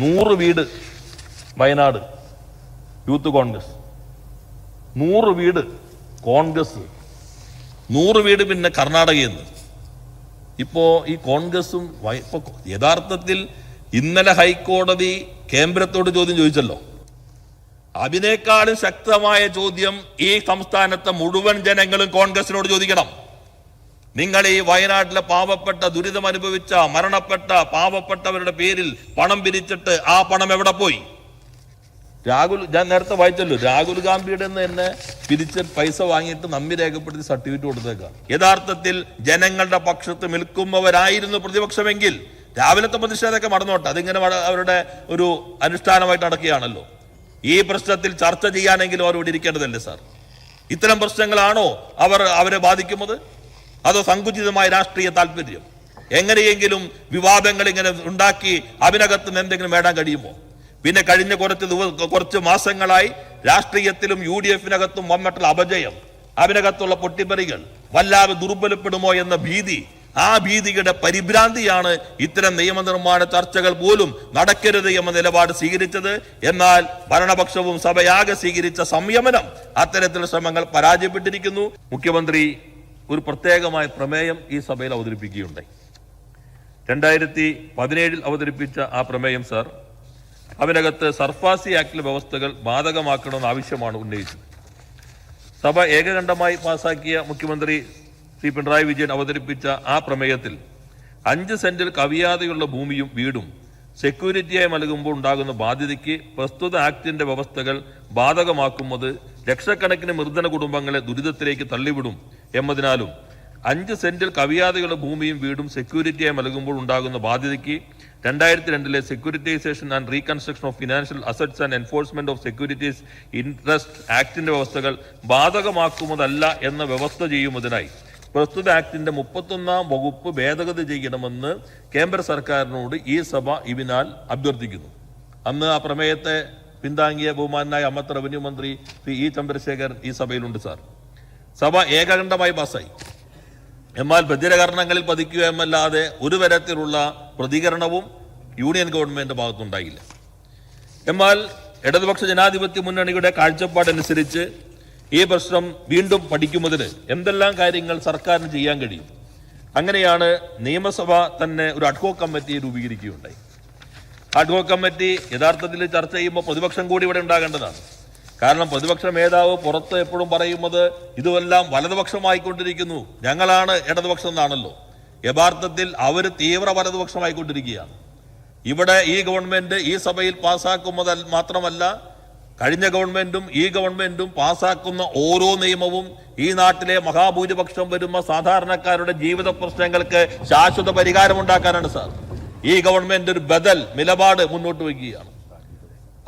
നൂറ് വീട് വയനാട് യൂത്ത് കോൺഗ്രസ്. നൂറ് വീട് കോൺഗ്രസ് നൂറ് വീട് പിന്നെ കർണാടകയിൽ നിന്ന്. ഇപ്പോൾ ഈ കോൺഗ്രസും ഇപ്പോൾ യഥാർത്ഥത്തിൽ ഇന്നലെ ഹൈക്കോടതി കേന്ദ്രത്തോട് ചോദ്യം ചോദിച്ചല്ലോ. അതിനേക്കാളും ശക്തമായ ചോദ്യം ഈ സംസ്ഥാനത്തെ മുഴുവൻ ജനങ്ങളും കോൺഗ്രസിനോട് ചോദിക്കണം. നിങ്ങൾ ഈ വയനാട്ടിലെ പാവപ്പെട്ട ദുരിതം അനുഭവിച്ച മരണപ്പെട്ട പാവപ്പെട്ടവരുടെ പേരിൽ പണം പിരിച്ചിട്ട് ആ പണം എവിടെ പോയി? രാഹുൽ ഞാൻ നേരത്തെ വായിച്ചല്ലോ രാഹുൽ ഗാന്ധിയുടെ നിന്ന് തന്നെ പിരിച്ച പൈസ വാങ്ങിയിട്ട് നമ്മി രേഖപ്പെടുത്തി സർട്ടിഫിക്കറ്റ് കൊടുത്തേക്കാം. യഥാർത്ഥത്തിൽ ജനങ്ങളുടെ പക്ഷത്ത് നിൽക്കുന്നവരായിരുന്നു പ്രതിപക്ഷമെങ്കിൽ രാവിലത്തെ പ്രതിഷേധമൊക്കെ മടന്നോട്ടെ അതിങ്ങനെ അവരുടെ ഒരു അനുഷ്ഠാനമായിട്ട് നടക്കുകയാണല്ലോ. ഈ പ്രശ്നത്തിൽ ചർച്ച ചെയ്യാനെങ്കിലും അവർ ഇവിടെ ഇരിക്കേണ്ടതല്ലേ സാർ? ഇത്തരം പ്രശ്നങ്ങളാണോ അവർ അവരെ ബാധിക്കുന്നത്? അതോ സങ്കുചിതമായ രാഷ്ട്രീയ താല്പര്യം. എങ്ങനെയെങ്കിലും വിവാദങ്ങൾ ഇങ്ങനെ ഉണ്ടാക്കി അതിനകത്ത് എന്തെങ്കിലും നേടാൻ കഴിയുമോ? പിന്നെ കഴിഞ്ഞ കുറച്ച് ദിവസം കുറച്ച് മാസങ്ങളായി രാഷ്ട്രീയത്തിലും യു ഡി എഫിനകത്തും വന്നിട്ടുള്ള അപജയം അതിനകത്തുള്ള പൊട്ടിപ്പറികൾ വല്ലാതെ ദുർബലപ്പെടുമോ എന്ന ഭീതി ആ ഭീതിയുടെ പരിഭ്രാന്തിയാണ് ഇത്തരം നിയമനിർമ്മാണ ചർച്ചകൾ പോലും നടക്കരുത് എന്ന നിലപാട് സ്വീകരിച്ചത്. എന്നാൽ ഭരണപക്ഷവും സഭയാകെ സ്വീകരിച്ച സംയമനം അത്തരത്തിലുള്ള ശ്രമങ്ങൾ പരാജയപ്പെട്ടിരിക്കുന്നു. മുഖ്യമന്ത്രി ഒരു പ്രത്യേകമായ പ്രമേയം ഈ സഭയിൽ അവതരിപ്പിക്കുകയുണ്ടായി. രണ്ടായിരത്തി പതിനേഴിൽ അവതരിപ്പിച്ച ആ പ്രമേയം സർ അതിനകത്ത് സർഫാസി ആക്ടിലെ വ്യവസ്ഥകൾ ബാധകമാക്കണമെന്ന ആവശ്യമാണ് ഉന്നയിച്ചത്. സഭ ഏകകണ്ഠമായി പാസാക്കിയ മുഖ്യമന്ത്രി ശ്രീ പിണറായി വിജയൻ അവതരിപ്പിച്ച ആ പ്രമേയത്തിൽ അഞ്ച് സെന്റിൽ കവിയാതെയുള്ള ഭൂമിയും വീടും സെക്യൂരിറ്റിയായി നൽകുമ്പോൾ ഉണ്ടാകുന്ന ബാധ്യതയ്ക്ക് പ്രസ്തുത ആക്ടിന്റെ വ്യവസ്ഥകൾ ബാധകമാക്കുന്നത് ലക്ഷക്കണക്കിന് നിർധന കുടുംബങ്ങളെ ദുരിതത്തിലേക്ക് തള്ളിവിടും എന്നതിനാലും അഞ്ച് സെന്റിൽ കവിയാതെയുള്ള ഭൂമിയും വീടും സെക്യൂരിറ്റിയായി നൽകുമ്പോൾ ഉണ്ടാകുന്ന ബാധ്യതയ്ക്ക് രണ്ടായിരത്തി രണ്ടിലെ securitisation and reconstruction of financial assets and enforcement of securities interest ആക്ടിന്റെ വ്യവസ്ഥകൾ ബാധകമാക്കുന്നതല്ല എന്ന വ്യവസ്ഥ ചെയ്യുന്നതിനായി പ്രസ്തുത ആക്ടിന്റെ മുപ്പത്തൊന്നാം വകുപ്പ് ഭേദഗതി ചെയ്യണമെന്ന് കേന്ദ്ര സർക്കാരിനോട് ഈ സഭ ഇതിനാൽ അഭ്യർത്ഥിക്കുന്നു. അന്ന് ആ പ്രമേയത്തെ പിന്താങ്ങിയ ബഹുമാനായ അമ്മത്ത് റവന്യൂ മന്ത്രി ശ്രീ ഇ ചന്ദ്രശേഖരൻ ഈ സഭയിലുണ്ട് സാർ. സഭ ഏകകണ്ഠമായി പാസ്സായി. എന്നാൽ ബദിരകരണങ്ങളിൽ പതിക്കുക എന്നല്ലാതെ ഒരു തരത്തിലുള്ള പ്രതികരണവും യൂണിയൻ ഗവൺമെന്റ് ഭാഗത്തുണ്ടായില്ല. എന്നാൽ ഇടതുപക്ഷ ജനാധിപത്യ മുന്നണിയുടെ കാഴ്ചപ്പാടനുസരിച്ച് ഈ പ്രശ്നം വീണ്ടും പഠിക്കുന്നതിന് എന്തെല്ലാം കാര്യങ്ങൾ സർക്കാരിന് ചെയ്യാൻ കഴിയും? അങ്ങനെയാണ് നിയമസഭ തന്നെ ഒരു അഡ്ഹോ കമ്മിറ്റി രൂപീകരിക്കുകയുണ്ടായി. അഡ്ഹോ കമ്മിറ്റി യഥാർത്ഥത്തിൽ ചർച്ച ചെയ്യുമ്പോൾ പ്രതിപക്ഷം കൂടി ഇവിടെ ഉണ്ടാകേണ്ടതാണ്. കാരണം പ്രതിപക്ഷ മേധാവ് പുറത്ത് എപ്പോഴും പറയുന്നത് ഇതുമെല്ലാം വലതുപക്ഷമായിക്കൊണ്ടിരിക്കുന്നു. ഞങ്ങളാണ് ഇടതുപക്ഷം എന്നാണല്ലോ. യഥാർത്ഥത്തിൽ അവർ തീവ്ര വലതുപക്ഷമായിക്കൊണ്ടിരിക്കുകയാണ്. ഇവിടെ ഈ ഗവൺമെന്റ് ഈ സഭയിൽ പാസ്സാക്കുന്നത് മാത്രമല്ല കഴിഞ്ഞ ഗവൺമെന്റും ഈ ഗവൺമെന്റും പാസ്സാക്കുന്ന ഓരോ നിയമവും ഈ നാട്ടിലെ മഹാഭൂരിപക്ഷം വരുന്ന സാധാരണക്കാരുടെ ജീവിത പ്രശ്നങ്ങൾക്ക് ശാശ്വത പരിഹാരം ഉണ്ടാക്കാനാണ് സാർ. ഈ ഗവൺമെന്റ് ഒരു ബദൽ നിലപാട് മുന്നോട്ട് വയ്ക്കുകയാണ്.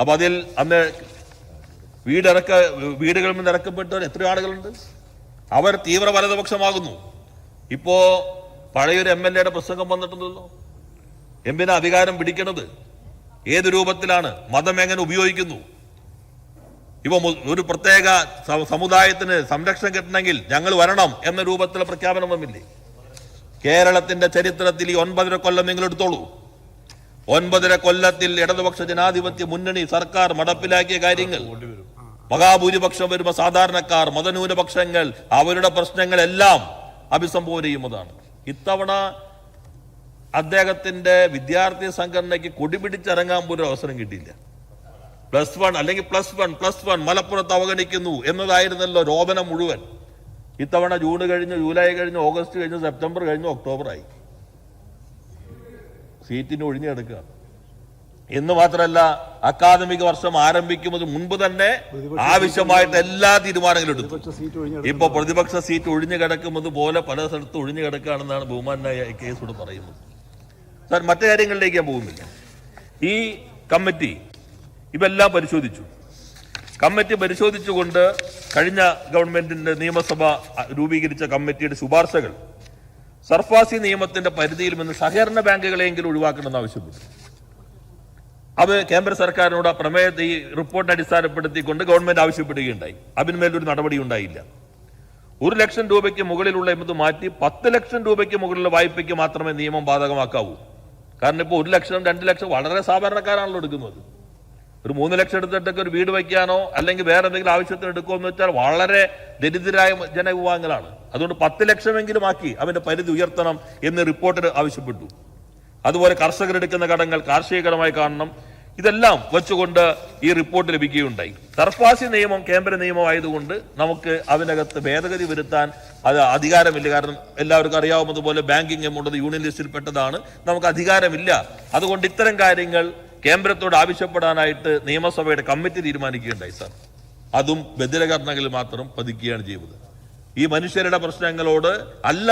അപ്പൊ അതിൽ അന്ന് വീടിറക്ക വീടുകളിൽ നിന്ന് ഇറക്കപ്പെട്ടവർ എത്ര ആളുകളുണ്ട്. അവർ തീവ്ര വലതുപക്ഷമാകുന്നു. ഇപ്പോ പഴയൊരു എം എൽ എയുടെ പ്രസംഗം വന്നിട്ടുണ്ടല്ലോ. എമ്പിന് അധികാരം പിടിക്കണത്? ഏത് രൂപത്തിലാണ് മതം എങ്ങനെ ഉപയോഗിക്കുന്നു? ഇവ ഒരു പ്രത്യേക സമുദായത്തിന് സംരക്ഷണം കിട്ടണമെങ്കിൽ ഞങ്ങൾ വരണം എന്ന രൂപത്തിലെ പ്രഖ്യാപനം വന്നില്ലേ? കേരളത്തിന്റെ ചരിത്രത്തിൽ ഈ ഒൻപതര കൊല്ലം നിങ്ങൾ എടുത്തോളൂ. ഒൻപതര കൊല്ലത്തിൽ ഇടതുപക്ഷ ജനാധിപത്യ മുന്നണി സർക്കാർ മടപ്പിലാക്കിയ കാര്യങ്ങൾ. മഹാഭൂരിപക്ഷം വരുമ്പോൾ സാധാരണക്കാർ മതന്യൂനപക്ഷങ്ങൾ അവരുടെ പ്രശ്നങ്ങളെല്ലാം അഭിസംബോധന ചെയ്യുന്നതാണ്. ഇത്തവണ അദ്ദേഹത്തിന്റെ വിദ്യാർത്ഥി സംഘടനയ്ക്ക് കൊടിപിടിച്ചിറങ്ങാൻ പോലും അവസരം കിട്ടിയില്ല. പ്ലസ് വൺ അല്ലെങ്കിൽ പ്ലസ് വൺ പ്ലസ് വൺ മലപ്പുറത്ത് അവഗണിക്കുന്നു എന്നതായിരുന്നല്ലോ രോദനം മുഴുവൻ. ഇത്തവണ ജൂൺ കഴിഞ്ഞു ജൂലൈ കഴിഞ്ഞു ഓഗസ്റ്റ് കഴിഞ്ഞു സെപ്റ്റംബർ കഴിഞ്ഞു ഒക്ടോബർ ആയി സീറ്റിന് ഒഴിഞ്ഞു കിടക്കുകയാണ് എന്ന് മാത്രമല്ല അക്കാദമിക വർഷം ആരംഭിക്കുന്നത് മുൻപ് തന്നെ ആവശ്യമായിട്ട് എല്ലാ തീരുമാനങ്ങളും എടുത്തു. ഇപ്പൊ പ്രതിപക്ഷ സീറ്റ് ഒഴിഞ്ഞു കിടക്കുന്നത് പോലെ പല സ്ഥലത്തും ഒഴിഞ്ഞു കിടക്കുകയാണെന്നാണ് ബഹുമാനായ കേസോട് പറയുന്നത്. സാർ മറ്റു കാര്യങ്ങളിലേക്ക് ഞാൻ പോകുന്നില്ല. ഈ കമ്മിറ്റി ഇവെല്ലാം പരിശോധിച്ചു. കമ്മിറ്റി പരിശോധിച്ചുകൊണ്ട് കഴിഞ്ഞ ഗവൺമെന്റിന്റെ നിയമസഭ രൂപീകരിച്ച കമ്മിറ്റിയുടെ ശുപാർശകൾ സർഫാസി നിയമത്തിന്റെ പരിധിയിൽ നിന്ന് സഹകരണ ബാങ്കുകളെങ്കിലും ഒഴിവാക്കണമെന്ന് ആവശ്യപ്പെട്ടു. അത് കേന്ദ്ര സർക്കാരിനോട് ആ പ്രമേയത്തെ ഈ റിപ്പോർട്ട് അടിസ്ഥാനപ്പെടുത്തിക്കൊണ്ട് ഗവൺമെന്റ് ആവശ്യപ്പെടുകയുണ്ടായി. അതിന്മേലൊരു നടപടി ഉണ്ടായില്ല. ഒരു ലക്ഷം രൂപയ്ക്ക് മുകളിലുള്ള എന്നത് മാറ്റി പത്ത് ലക്ഷം രൂപയ്ക്ക് മുകളിലുള്ള വായ്പയ്ക്ക് മാത്രമേ നിയമം ബാധകമാക്കാവൂ. കാരണം ഇപ്പോൾ ഒരു ലക്ഷം രണ്ട് ലക്ഷം വളരെ സാധാരണക്കാരാണല്ലോ എടുക്കുന്നത്. ഒരു മൂന്ന് ലക്ഷം എടുത്തിട്ടൊക്കെ ഒരു വീട് വയ്ക്കാനോ അല്ലെങ്കിൽ വേറെ എന്തെങ്കിലും ആവശ്യത്തിന് എടുക്കുമോ എന്ന് വെച്ചാൽ വളരെ ദരിദ്രരായ ജനവിഭാഗങ്ങളാണ്. അതുകൊണ്ട് പത്ത് ലക്ഷമെങ്കിലും ആക്കി അവന്റെ പരിധി ഉയർത്തണം എന്ന് റിപ്പോർട്ടിൽ ആവശ്യപ്പെട്ടു. അതുപോലെ കർഷകർ എടുക്കുന്ന കടങ്ങൾ കാർഷികകരമായി കാണണം. ഇതെല്ലാം വെച്ചുകൊണ്ട് ഈ റിപ്പോർട്ട് ലഭിക്കുകയുണ്ടായി. സർഫാസി നിയമം കേന്ദ്ര നിയമം ആയതുകൊണ്ട് നമുക്ക് അതിനകത്ത് ഭേദഗതി വരുത്താൻ അത് അധികാരമില്ല. കാരണം എല്ലാവർക്കും അറിയാവുന്നതുപോലെ ബാങ്കിങ് എമൗണ്ട് യൂണിയൻ ലിസ്റ്റിൽ പെട്ടതാണ്. നമുക്ക് അധികാരമില്ല. അതുകൊണ്ട് ഇത്തരം കാര്യങ്ങൾ കേന്ദ്രത്തോട് ആവശ്യപ്പെടാനായിട്ട് നിയമസഭയുടെ കമ്മിറ്റി തീരുമാനിക്കുകയുണ്ടായി സാർ അതും ബദിരകർണകളിൽ മാത്രം പതിക്കുകയാണ് ചെയ്തത് ഈ മനുഷ്യരുടെ പ്രശ്നങ്ങളോട് അല്ല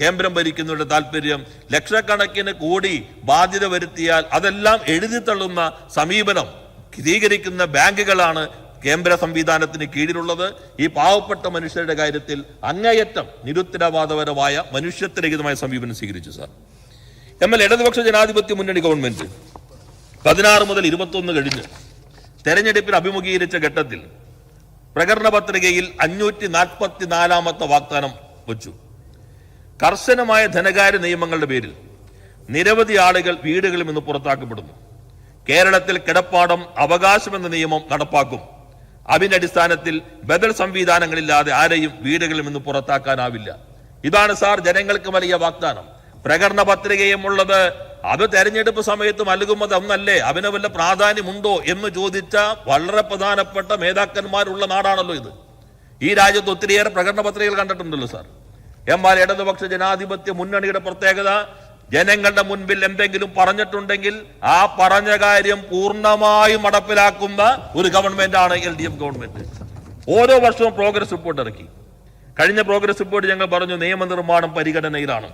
കേന്ദ്രം ഭരിക്കുന്നവരുടെ താല്പര്യം. ലക്ഷക്കണക്കിന് കൂടി ബാധ്യത വരുത്തിയാൽ അതെല്ലാം എഴുതി തള്ളുന്ന സമീപനം സ്ഥിരീകരിക്കുന്ന ബാങ്കുകളാണ് കേന്ദ്ര സംവിധാനത്തിന് കീഴിലുള്ളത്. ഈ പാവപ്പെട്ട മനുഷ്യരുടെ കാര്യത്തിൽ അങ്ങേയറ്റം നിരുത്തരവാദപരമായ മനുഷ്യത്വരഹിതമായ സമീപനം സ്വീകരിച്ചു സാർ. എന്നാൽ ഇടതുപക്ഷ ജനാധിപത്യ മുന്നണി ഗവൺമെന്റ് പതിനാറ് മുതൽ ഇരുപത്തൊന്ന് കഴിഞ്ഞ് തെരഞ്ഞെടുപ്പിൽ അഭിമുഖീകരിച്ച ഘട്ടത്തിൽ പ്രകടന പത്രികയിൽ അഞ്ഞൂറ്റി നാൽപ്പത്തി നാലാമത്തെ വാഗ്ദാനം വച്ചു. കർശനമായ ധനകാര്യ നിയമങ്ങളുടെ പേരിൽ നിരവധി ആളുകൾ വീടുകളിൽ നിന്ന് പുറത്താക്കപ്പെടുന്നു. കേരളത്തിൽ കിടപ്പാടം അവകാശമെന്ന നിയമം നടപ്പാക്കും. അതിന്റെ അടിസ്ഥാനത്തിൽ ബദൽ സംവിധാനങ്ങളില്ലാതെ ആരെയും വീടുകളിൽ നിന്ന് പുറത്താക്കാനാവില്ല. ഇതാണ് സാർ ജനങ്ങൾക്ക് വലിയ വാഗ്ദാനം. പ്രകടന പത്രികയും ഉള്ളത് അത് തെരഞ്ഞെടുപ്പ് സമയത്ത് നൽകുന്നത് ഒന്നല്ലേ അവന് വല്ല പ്രാധാന്യമുണ്ടോ എന്ന് ചോദിച്ച വളരെ പ്രധാനപ്പെട്ട നേതാക്കന്മാരുള്ള നാടാണല്ലോ ഇത്. ഈ രാജ്യത്ത് ഒത്തിരിയേറെ പ്രകടന പത്രികകൾ കണ്ടിട്ടുണ്ടല്ലോ സാർ. എന്നാൽ ഇടതുപക്ഷ ജനാധിപത്യ മുന്നണിയുടെ പ്രത്യേകത ജനങ്ങളുടെ മുൻപിൽ എന്തെങ്കിലും പറഞ്ഞിട്ടുണ്ടെങ്കിൽ ആ പറഞ്ഞ കാര്യം പൂർണമായും നടപ്പിലാക്കുന്ന ഒരു ഗവൺമെന്റ് ആണ് എൽ ഡി എഫ് ഗവൺമെന്റ്. ഓരോ വർഷവും പ്രോഗ്രസ് റിപ്പോർട്ട് ഇറക്കി. കഴിഞ്ഞ പ്രോഗ്രസ് റിപ്പോർട്ട് ഞങ്ങൾ പറഞ്ഞു നിയമനിർമ്മാണം പരിഗണനയിലാണ്.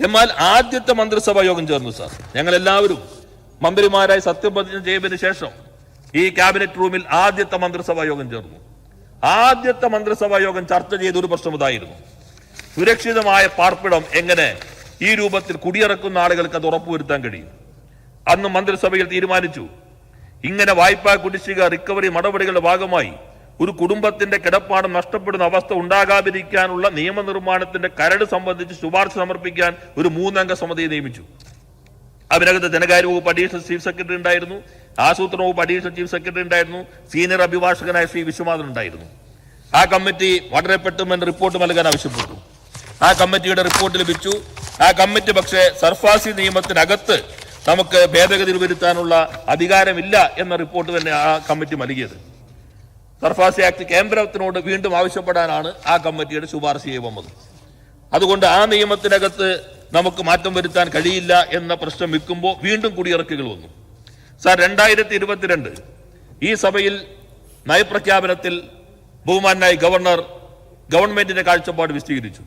എന്നാൽ ആദ്യത്തെ മന്ത്രിസഭാ യോഗം ചേർന്നു സാർ. ഞങ്ങൾ എല്ലാവരും മന്ത്രിമാരായി സത്യപ്രതിജ്ഞ ചെയ്തതിനു ശേഷം ഈ ക്യാബിനറ്റ് റൂമിൽ ആദ്യത്തെ മന്ത്രിസഭാ യോഗം ചേർന്നു. ആദ്യത്തെ മന്ത്രിസഭാ യോഗം ചർച്ച ചെയ്ത ഒരു പ്രശ്നം ഇതായിരുന്നു. സുരക്ഷിതമായ പാർപ്പിടം എങ്ങനെ ഈ രൂപത്തിൽ കുടിയിറക്കുന്ന ആളുകൾക്ക് അത് ഉറപ്പുവരുത്താൻ കഴിയും? അന്ന് മന്ത്രിസഭയിൽ തീരുമാനിച്ചു ഇങ്ങനെ വായ്പാ കുടിശ്ശിക റിക്കവറി നടപടികളുടെ ഭാഗമായി ഒരു കുടുംബത്തിന്റെ കിടപ്പാട് നഷ്ടപ്പെടുന്ന അവസ്ഥ ഉണ്ടാകാതിരിക്കാനുള്ള നിയമനിർമ്മാണത്തിന്റെ കരട് സംബന്ധിച്ച് ശുപാർശ സമർപ്പിക്കാൻ ഒരു മൂന്നംഗ സമിതിയെ നിയമിച്ചു. അതിനകത്ത് ധനകാര്യ വകുപ്പ് അഡീഷണൽ ചീഫ് സെക്രട്ടറി ഉണ്ടായിരുന്നു. ആസൂത്രണ വകുപ്പ് അഡീഷണൽ ചീഫ് സെക്രട്ടറി ഉണ്ടായിരുന്നു. സീനിയർ അഭിഭാഷകനായ ശ്രീ വിശ്വനാഥൻ ഉണ്ടായിരുന്നു. ആ കമ്മിറ്റി വളരെ പെട്ടെന്ന് റിപ്പോർട്ട് നൽകാൻ ആവശ്യപ്പെട്ടു. ആ കമ്മിറ്റിയുടെ റിപ്പോർട്ട് ലഭിച്ചു. ആ കമ്മിറ്റി പക്ഷേ സർഫാസി നിയമത്തിനകത്ത് നമുക്ക് ഭേദഗതി വരുത്താനുള്ള അധികാരമില്ല എന്ന റിപ്പോർട്ട് തന്നെ ആ കമ്മിറ്റി നൽകിയത്. സർഫാസി ആക്ട് കേന്ദ്രത്തിനോട് വീണ്ടും ആവശ്യപ്പെടാനാണ് ആ കമ്മിറ്റിയുടെ ശുപാർശയെ വന്നത്. അതുകൊണ്ട് ആ നിയമത്തിനകത്ത് നമുക്ക് മാറ്റം വരുത്താൻ കഴിയില്ല എന്ന പ്രശ്നം വെക്കുമ്പോൾ വീണ്ടും കുടിയിറക്കുകൾ വന്നു. സാർ രണ്ടായിരത്തി ഇരുപത്തിരണ്ട് ഈ സഭയിൽ നയപ്രഖ്യാപനത്തിൽ ബഹുമാനായി ഗവർണർ ഗവൺമെന്റിന്റെ കാഴ്ചപ്പാട് വിശദീകരിച്ചു.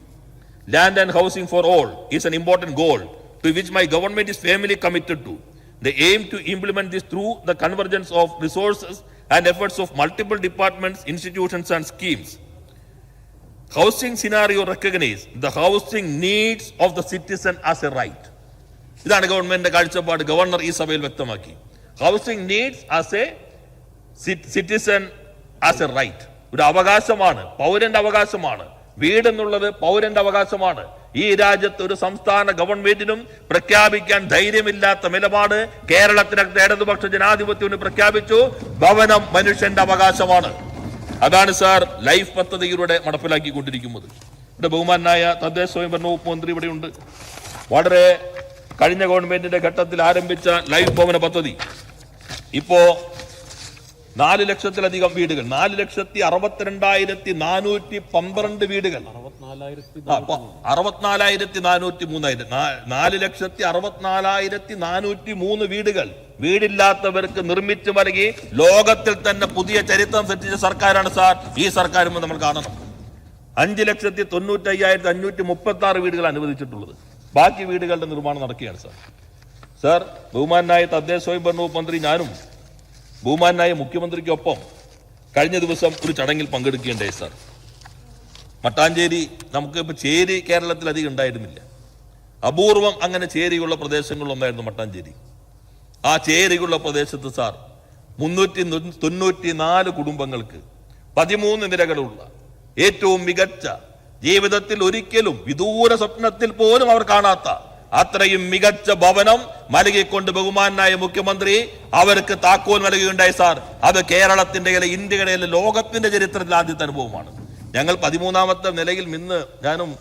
Land and housing for all is an important goal to which my government is firmly committed to the aim to implement this through the convergence of resources and efforts of multiple departments, institutions, and schemes. Housing scenario recognize the housing needs of the citizen as a right. ഇതാണ് ഗവൺമെന്റിന്റെ കാഴ്ചപ്പാട് governor ഈ സഭയിൽ വ്യക്തമാക്കി housing needs as a citizen as a right ഒരു അവകാശമാണ് പൗരന്റെ അവകാശമാണ് വീട് എന്നുള്ളത് പൗരന്റെ അവകാശമാണ് ഈ രാജ്യത്ത് ഒരു സംസ്ഥാന ഗവൺമെന്റിനും പ്രഖ്യാപിക്കാൻ ധൈര്യമില്ലാത്ത നിലപാട് കേരളത്തിനകത്ത് ഇടതുപക്ഷ ജനാധിപത്യത്തിന് പ്രഖ്യാപിച്ചു. ഭവനം മനുഷ്യന്റെ അവകാശമാണ്. അതാണ് സാർ ലൈഫ് പദ്ധതിയിലൂടെ നടപ്പിലാക്കിക്കൊണ്ടിരിക്കുന്നത്. ഇവിടെ ബഹുമാനായ തദ്ദേശ സ്വയംഭരണ വകുപ്പ് മന്ത്രി ഇവിടെയുണ്ട്. വളരെ കഴിഞ്ഞ ഗവൺമെന്റിന്റെ ഘട്ടത്തിൽ ആരംഭിച്ച ലൈഫ് ഭവന പദ്ധതി. ഇപ്പോ നാല് ലക്ഷത്തിലധികം വീടുകൾ. നാല് ലക്ഷത്തി അറുപത്തിരണ്ടായിരത്തി നാനൂറ്റി പന്ത്രണ്ട് വീടുകൾ. അറുപത്തിനാലായിരത്തി നാനൂറ്റി മൂന്നായിരം. നാല് ലക്ഷത്തി അറുപത്തിനാലായിരത്തി നാനൂറ്റി മൂന്ന് വീടുകൾ വീടില്ലാത്തവർക്ക് നിർമ്മിച്ചു നൽകി ലോകത്തിൽ തന്നെ പുതിയ ചരിത്രം സൃഷ്ടിച്ച സർക്കാരാണ് സാർ. ഈ സർക്കാരും നമ്മൾ കാണണം. അഞ്ച് ലക്ഷത്തി തൊണ്ണൂറ്റി അയ്യായിരത്തി അഞ്ഞൂറ്റി മുപ്പത്തി ആറ് വീടുകൾ അനുവദിച്ചിട്ടുള്ളത്. ബാക്കി വീടുകളുടെ നിർമ്മാണം നടക്കുകയാണ് സാർ. സാർ ബഹുമാനായ തദ്ദേശ സ്വയംഭരണ വകുപ്പ് മന്ത്രി ഞാനും ബഹുമാനായ മുഖ്യമന്ത്രിക്കൊപ്പം കഴിഞ്ഞ ദിവസം ഒരു ചടങ്ങിൽ പങ്കെടുക്കുകയുണ്ടായി സാർ. മട്ടാഞ്ചേരി നമുക്ക് ഇപ്പോൾ ചേരി കേരളത്തിൽ അധികം ഉണ്ടായിരുന്നില്ല. അപൂർവം അങ്ങനെ ചേരിയുള്ള പ്രദേശങ്ങളിലൊന്നായിരുന്നു മട്ടാഞ്ചേരി. ആ ചേരിയുള്ള പ്രദേശത്ത് സാർ മുന്നൂറ്റി തൊണ്ണൂറ്റി നാല് കുടുംബങ്ങൾക്ക് പതിമൂന്ന് നിരകളുള്ള ഏറ്റവും മികച്ച ജീവിതത്തിൽ ഒരിക്കലും വിദൂര സ്വപ്നത്തിൽ പോലും അവർ കാണാത്ത അത്രയും മികച്ച ഭവനം നൽകിക്കൊണ്ട് ബഹുമാനായ മുഖ്യമന്ത്രി അവർക്ക് താക്കോൽ നൽകുകയുണ്ടായി സാർ. അത് കേരളത്തിന്റെ ഇന്ത്യയുടെ ലോകത്തിന്റെ ചരിത്രത്തിൽ ആദ്യത്തെ അനുഭവമാണ്. ഞങ്ങൾ പതിമൂന്നാമത്തെ നിലയിൽ നിന്ന് ഞാനും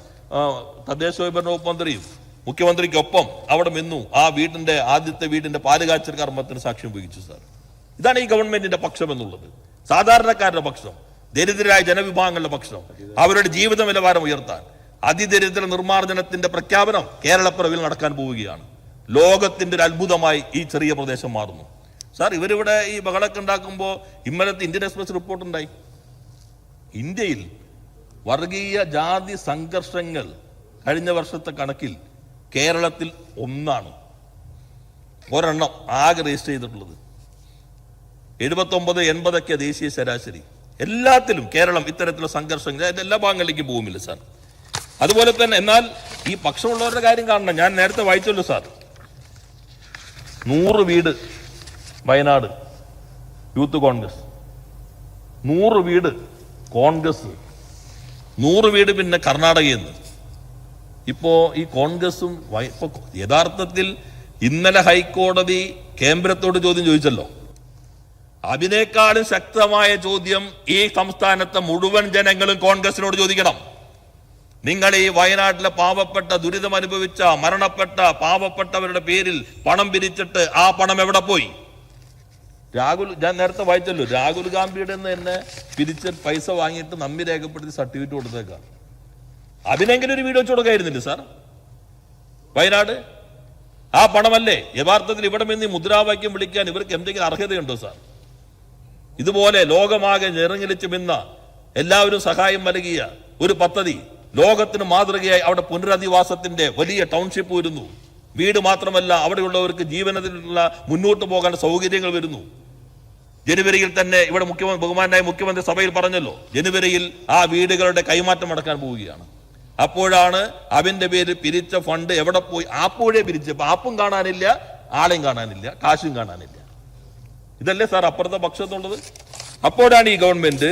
തദ്ദേശ സ്വയംഭരണ വകുപ്പ് മന്ത്രിയും മുഖ്യമന്ത്രിക്കൊപ്പം അവിടെ നിന്നു. ആ വീടിന്റെ ആദ്യത്തെ വീടിന്റെ പാലുകാച്ചൽ കർമ്മത്തിന് സാക്ഷ്യം വഹിച്ചു സാർ. ഇതാണ് ഈ ഗവൺമെന്റിന്റെ പക്ഷം എന്നുള്ളത്. സാധാരണക്കാരുടെ പക്ഷം ദരിദ്രരായ ജനവിഭാഗങ്ങളുടെ പക്ഷം അവരുടെ ജീവിത നിലവാരം ഉയർത്താൻ. അതിദരിദ്ര നിർമ്മാർജനത്തിന്റെ പ്രഖ്യാപനം കേരളപ്പിറവിൽ നടക്കാൻ പോവുകയാണ്. ലോകത്തിന്റെ ഒരു അത്ഭുതമായി ഈ ചെറിയ പ്രദേശം മാറുന്നു. സാർ ഇവരിവിടെ ഈ ബഹളൊക്കെ ഉണ്ടാക്കുമ്പോൾ ഇന്നലത്തെ ഇന്ത്യൻ എക്സ്പ്രസ് റിപ്പോർട്ട് ഉണ്ടായി. ഇന്ത്യയിൽ വർഗീയ ജാതി സംഘർഷങ്ങൾ കഴിഞ്ഞ വർഷത്തെ കണക്കിൽ കേരളത്തിൽ ഒന്നാണ്. ഒരെണ്ണം ആകെ രജിസ്റ്റർ ചെയ്തിട്ടുള്ളത്. എഴുപത്തൊമ്പത് എൺപതൊക്കെ ദേശീയ ശരാശരി. എല്ലാത്തിലും കേരളം ഇത്തരത്തിലുള്ള സംഘർഷങ്ങൾ എല്ലാ ഭാഗങ്ങളിലേക്കും പോകുമില്ല സാർ. അതുപോലെ തന്നെ എന്നാൽ ഈ പക്ഷമുള്ളവരുടെ കാര്യം കാണണം. ഞാൻ നേരത്തെ വായിച്ചല്ലോ സാർ. നൂറ് വീട് വയനാട് യൂത്ത് കോൺഗ്രസ്. നൂറ് വീട് കോൺഗ്രസ്. നൂറ് വീട് പിന്നെ കർണാടകയിൽ നിന്ന് ഇപ്പോ ഈ കോൺഗ്രസും ഇപ്പോൾ ഇപ്പോ യഥാർത്ഥത്തിൽ ഇന്നലെ ഹൈക്കോടതി കേന്ദ്രത്തോട് ചോദ്യം ചോദിച്ചല്ലോ. അതിനേക്കാളും ശക്തമായ ചോദ്യം ഈ സംസ്ഥാനത്തെ മുഴുവൻ ജനങ്ങളും കോൺഗ്രസിനോട് ചോദിക്കണം. നിങ്ങൾ ഈ വയനാട്ടിലെ പാവപ്പെട്ട ദുരിതം അനുഭവിച്ച മരണപ്പെട്ട പാവപ്പെട്ടവരുടെ പേരിൽ പണം പിരിച്ചിട്ട് ആ പണം എവിടെ പോയി? രാഹുൽ ഞാൻ നേരത്തെ വായിച്ചല്ലോ രാഹുൽ ഗാന്ധിയുടെ നിന്ന് തന്നെ പിരിച്ച പൈസ വാങ്ങിയിട്ട് നമ്മി രേഖപ്പെടുത്തി സർട്ടിഫിക്കറ്റ് കൊടുത്തേക്കാം. അതിനെങ്കിലും ഒരു വീഡിയോ വെച്ച് കൊടുക്കായിരുന്നില്ല സാർ? വയനാട്? ആ പണമല്ലേ? യഥാർത്ഥത്തിൽ ഇവിടെ നിന്ന് മുദ്രാവാക്യം വിളിക്കാൻ ഇവർക്ക് എന്തെങ്കിലും അർഹതയുണ്ടോ സാർ? ഇതുപോലെ ലോകമാകെ നിറഞ്ഞിലിച്ച് മിന്ന എല്ലാവരും സഹായം നൽകിയ ഒരു പദ്ധതി ലോകത്തിന് മാതൃകയായി അവിടെ പുനരധിവാസത്തിന്റെ വലിയ ടൗൺഷിപ്പ് വരുന്നു. വീട് മാത്രമല്ല അവിടെയുള്ളവർക്ക് ജീവനത്തിലുള്ള മുന്നോട്ട് പോകാൻ സൗകര്യങ്ങൾ വരുന്നു. ജനുവരിയിൽ തന്നെ ഇവിടെ മുഖ്യമന്ത്രി ബഹുമാനായ മുഖ്യമന്ത്രി സഭയിൽ പറഞ്ഞല്ലോ ജനുവരിയിൽ ആ വീടുകളുടെ കൈമാറ്റം നടക്കാൻ പോവുകയാണ്. അപ്പോഴാണ് അവന്റെ പേര് പിരിച്ച ഫണ്ട് എവിടെ പോയി ആപ്പോഴേ പിരിച്ച് ആപ്പും കാണാനില്ല ആളെയും കാണാനില്ല കാശും കാണാനില്ല. ഇതല്ലേ സാർ അപ്പുറത്തെ പക്ഷത്തുള്ളത്? അപ്പോഴാണ് ഈ ഗവൺമെന്റ്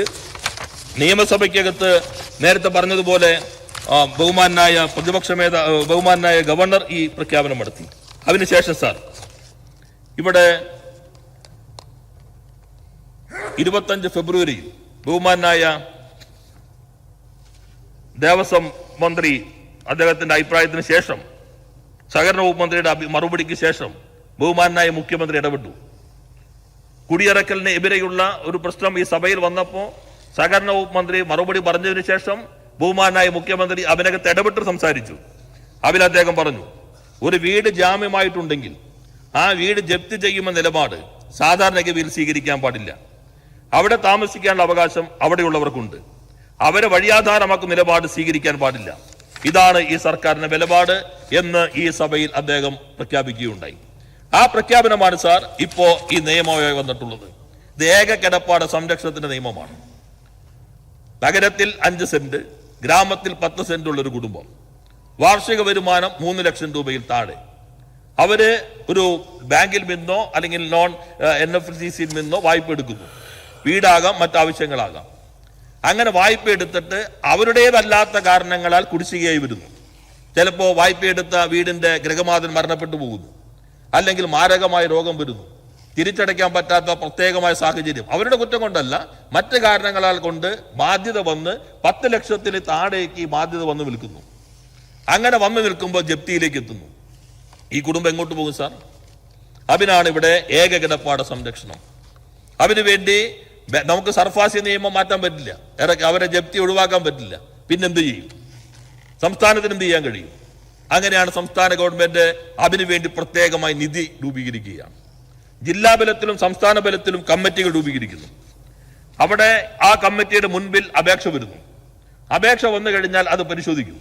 നിയമസഭയ്ക്കകത്ത് നേരത്തെ പറഞ്ഞതുപോലെ ബഹുമാനായ പ്രതിപക്ഷ മേധാ ബഹുമാനായ ഗവർണർ ഈ പ്രഖ്യാപനം നടത്തി. അതിനുശേഷം സാർ ഇവിടെ ഇരുപത്തഞ്ച് ഫെബ്രുവരി ബഹുമാനായ ദേവസ്വം മന്ത്രി അദ്ദേഹത്തിന്റെ അഭിപ്രായത്തിന് ശേഷം സഹകരണ വകുപ്പ് മന്ത്രിയുടെ മറുപടിക്ക് ശേഷം ബഹുമാനായ മുഖ്യമന്ത്രി ഇടപെട്ടു. കുടിയിറക്കലിന് എതിരെയുള്ള ഒരു പ്രശ്നം ഈ സഭയിൽ വന്നപ്പോൾ സഹകരണ വകുപ്പ് മന്ത്രി മറുപടി പറഞ്ഞതിന് ശേഷം ബഹുമാനായ മുഖ്യമന്ത്രി അതിനകത്ത് ഇടപെട്ട് സംസാരിച്ചു. അതിൽ അദ്ദേഹം പറഞ്ഞു ഒരു വീട് ജാമ്യമായിട്ടുണ്ടെങ്കിൽ ആ വീട് ജപ്തി ചെയ്യുമെന്ന നിലപാട് സാധാരണഗതിയിൽ സ്വീകരിക്കാൻ പാടില്ല. അവിടെ താമസിക്കാനുള്ള അവകാശം അവിടെയുള്ളവർക്കുണ്ട്. അവരെ വഴിയാധാരമാക്കുന്ന നിലപാട് സ്വീകരിക്കാൻ പാടില്ല. ഇതാണ് ഈ സർക്കാരിന്റെ നിലപാട് എന്ന് ഈ സഭയിൽ അദ്ദേഹം പ്രഖ്യാപിക്കുകയുണ്ടായി. ആ പ്രഖ്യാപനമാണ് സാർ ഇപ്പോ ഈ നിയമമായി വന്നിട്ടുള്ളത്. ഇത് ഏക കിടപ്പാട് സംരക്ഷണത്തിന്റെ നിയമമാണ്. നഗരത്തിൽ അഞ്ച് സെന്റ് ഗ്രാമത്തിൽ പത്ത് സെന്റ് ഉള്ളൊരു കുടുംബം. വാർഷിക വരുമാനം മൂന്ന് ലക്ഷം രൂപയിൽ താഴെ. അവർ ഒരു ബാങ്കിൽ നിന്നോ അല്ലെങ്കിൽ ലോൺ എൻ എഫ് സി സിയിൽ നിന്നോ വായ്പ എടുക്കുന്നു. വീടാകാം മറ്റാവശ്യങ്ങളാകാം. അങ്ങനെ വായ്പ എടുത്തിട്ട് അവരുടേതല്ലാത്ത കാരണങ്ങളാൽ കുടിശ്ശികയായി വരുന്നു. ചിലപ്പോൾ വായ്പയെടുത്ത വീടിന്റെ ഗൃഹമാതൻ മരണപ്പെട്ടു പോകുന്നു. അല്ലെങ്കിൽ മാരകമായ രോഗം വരുന്നു. തിരിച്ചടയ്ക്കാൻ പറ്റാത്ത പ്രത്യേകമായ സാഹചര്യം. അവരുടെ കുറ്റം കൊണ്ടല്ല മറ്റ് കാരണങ്ങളാൽ കൊണ്ട് ബാധ്യത വന്ന് പത്ത് ലക്ഷത്തിന് താഴേക്ക് ബാധ്യത വന്ന് നിൽക്കുന്നു അങ്ങനെ വന്ന് നിൽക്കുമ്പോൾ ജപ്തിയിലേക്ക് എത്തുന്നു. ഈ കുടുംബം എങ്ങോട്ട് പോകും സാർ? അതിനാണ് ഇവിടെ ഏക കിടപ്പാട സംരക്ഷണം. അതിനു വേണ്ടി നമുക്ക് സർഫാസി നിയമം മാറ്റാൻ പറ്റില്ല. അവരെ ജപ്തി ഒഴിവാക്കാൻ പറ്റില്ല. പിന്നെന്ത് ചെയ്യും? സംസ്ഥാനത്തിന് എന്ത് ചെയ്യാൻ കഴിയും? അങ്ങനെയാണ് സംസ്ഥാന ഗവൺമെന്റ് അതിനു വേണ്ടി പ്രത്യേകമായി നിധി രൂപീകരിക്കുകയാണ്. ജില്ലാ ബലത്തിലും സംസ്ഥാന ബലത്തിലും കമ്മിറ്റികൾ രൂപീകരിക്കുന്നു. അവിടെ ആ കമ്മിറ്റിയുടെ മുൻപിൽ അപേക്ഷ വരുന്നു. അപേക്ഷ വന്നു കഴിഞ്ഞാൽ അത് പരിശോധിക്കും.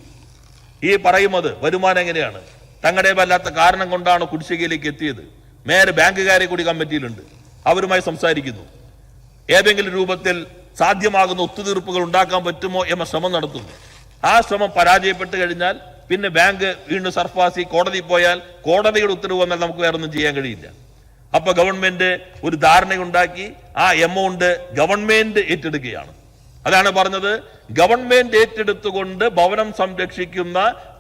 ഈ പറയുന്നത് വരുമാനം എങ്ങനെയാണ്? തങ്ങളുടെ വല്ലാത്ത കാരണം കൊണ്ടാണ് കുടിശ്ശികയിലേക്ക് എത്തിയത്. നേരെ ബാങ്കുകാരെ കൂടി കമ്മിറ്റിയിലുണ്ട്. അവരുമായി സംസാരിക്കുന്നു. ഏതെങ്കിലും രൂപത്തിൽ സാധ്യമാകുന്ന ഒത്തുതീർപ്പുകൾ ഉണ്ടാക്കാൻ പറ്റുമോ എന്ന ശ്രമം നടത്തുന്നു. ആ ശ്രമം പരാജയപ്പെട്ട് കഴിഞ്ഞാൽ പിന്നെ ബാങ്ക് വീണ്ടും സർഫാസി കോടതി പോയാൽ കോടതിയുടെ ഉത്തരവ് വന്നാൽ നമുക്ക് വേറെ ഒന്നും ചെയ്യാൻ കഴിയില്ല. അപ്പൊ ഗവൺമെന്റ് ഒരു ധാരണയുണ്ടാക്കി ആ എമൗണ്ട് ഗവൺമെന്റ് ഏറ്റെടുക്കുകയാണ്. അതാണ് പറഞ്ഞത്. ഗവൺമെന്റ് ഏറ്റെടുത്തുകൊണ്ട് ഭവനം സംരക്ഷിക്കുന്ന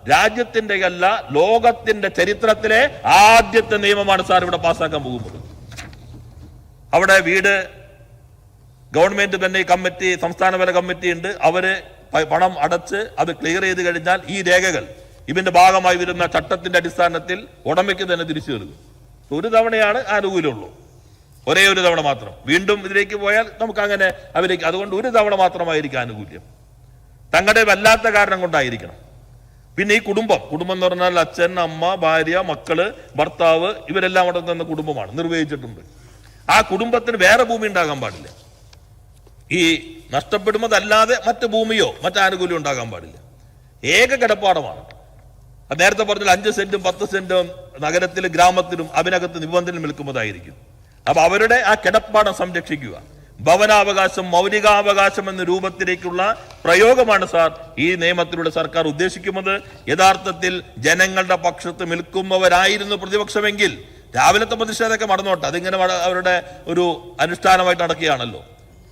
രാജ്യത്തിന്റെ അല്ല ലോകത്തിന്റെ ചരിത്രത്തിലെ ആദ്യത്തെ നിയമമാണ് സാർ ഇവിടെ പാസ്സാക്കാൻ പോകുന്നത്. അവിടെ വീട് ഗവൺമെന്റ് തന്നെ കമ്മിറ്റി സംസ്ഥാന തല കമ്മിറ്റി ഉണ്ട്. അവർ പണം അടച്ച് അത് ക്ലിയർ ചെയ്ത് കഴിഞ്ഞാൽ ഈ രേഖകൾ ഇതിന്റെ ഭാഗമായി വരുന്ന ചട്ടത്തിന്റെ അടിസ്ഥാനത്തിൽ ഉടമയ്ക്ക് തന്നെ തിരിച്ചു നൽകും ഒരു തവണയാണ് ആനുകൂല്യമുള്ളൂ ഒരേ ഒരു തവണ മാത്രം. വീണ്ടും ഇതിലേക്ക് പോയാൽ നമുക്ക് അങ്ങനെ അവരേക്ക് അതുകൊണ്ട് ഒരു തവണ മാത്രമായിരിക്കും ആനുകൂല്യം. തങ്ങളുടെ വല്ലാത്ത കാരണം കൊണ്ടായിരിക്കണം. പിന്നെ ഈ കുടുംബം. കുടുംബം എന്ന് പറഞ്ഞാൽ അച്ഛൻ അമ്മ ഭാര്യ മക്കൾ ഭർത്താവ് ഇവരെല്ലാം അടങ്ങുന്ന കുടുംബമാണ് നിർവഹിച്ചിട്ടുണ്ട്. ആ കുടുംബത്തിന് വേറെ ഭൂമി ഉണ്ടാകാൻ പാടില്ല. ഈ നഷ്ടപ്പെടുന്നതല്ലാതെ മറ്റു ഭൂമിയോ മറ്റ് ആനുകൂല്യം ഉണ്ടാകാൻ പാടില്ല. ഏക കിടപ്പാടമാണ്. നേരത്തെ പറഞ്ഞാൽ അഞ്ച് സെന്റും പത്ത് സെന്റും നഗരത്തിലും ഗ്രാമത്തിലും അതിനകത്ത് നിബന്ധന നിൽക്കുന്നതായിരിക്കും. അപ്പൊ അവരുടെ ആ കിടപ്പാടം സംരക്ഷിക്കുക. ഭവനാവകാശം മൗലികാവകാശം എന്ന രൂപത്തിലേക്കുള്ള പ്രയോഗമാണ് സാർ ഈ നിയമത്തിലൂടെ സർക്കാർ ഉദ്ദേശിക്കുന്നത്. യഥാർത്ഥത്തിൽ ജനങ്ങളുടെ പക്ഷത്ത് നിൽക്കുന്നവരായിരുന്നു പ്രതിപക്ഷമെങ്കിൽ രാവിലത്തെ പ്രതിഷേധമൊക്കെ മടന്നോട്ടെ അതിങ്ങനെ അവരുടെ ഒരു അനുഷ്ഠാനമായിട്ട് നടക്കുകയാണല്ലോ.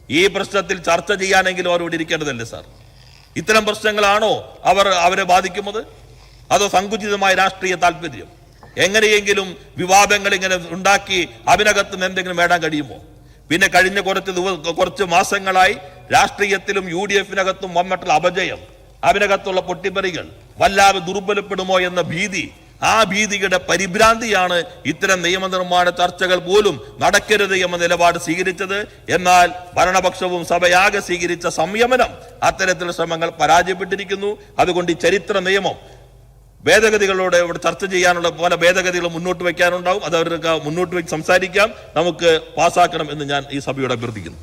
ഈ പ്രശ്നത്തിൽ ചർച്ച ചെയ്യാനെങ്കിലും അവർ ഇവിടെ ഇരിക്കേണ്ടതല്ലേ സാർ? ഇത്തരം പ്രശ്നങ്ങളാണോ അവർ അവരെ ബാധിക്കുന്നത്? അതോ സങ്കുചിതമായ രാഷ്ട്രീയ താല്പര്യം എങ്ങനെയെങ്കിലും വിവാദങ്ങൾ ഇങ്ങനെ ഉണ്ടാക്കി അതിനകത്ത് നിന്ന് എന്തെങ്കിലും നേടാൻ കഴിയുമോ? പിന്നെ കഴിഞ്ഞ കുറച്ച് ദിവസം കുറച്ച് മാസങ്ങളായി രാഷ്ട്രീയത്തിലും യു ഡി എഫിനകത്തും വന്നിട്ടുള്ള അപജയം അതിനകത്തുള്ള പൊട്ടിപ്പറികൾ വല്ലാതെ ദുർബലപ്പെടുമോ എന്ന ഭീതി ആ ഭീതിയുടെ പരിഭ്രാന്തിയാണ് ഇത്തരം നിയമനിർമ്മാണ ചർച്ചകൾ പോലും നടക്കരുത് എന്ന നിലപാട് സ്വീകരിച്ചത്. എന്നാൽ ഭരണപക്ഷവും സഭയാകെ സ്വീകരിച്ച സംയമനം അത്തരത്തിലുള്ള ശ്രമങ്ങൾ പരാജയപ്പെട്ടിരിക്കുന്നു. അതുകൊണ്ട് ഈ ചരിത്ര നിയമം ഭേദഗതികളോട് ഇവിടെ ചർച്ച ചെയ്യാനുള്ള പല ഭേദഗതികൾ മുന്നോട്ട് വയ്ക്കാനുണ്ടാവും. അത് അവർക്ക് മുന്നോട്ട് വെച്ച് സംസാരിക്കാം. നമുക്ക് പാസ്സാക്കണം എന്ന് ഞാൻ ഈ സഭയോട് അഭ്യർത്ഥിക്കുന്നു.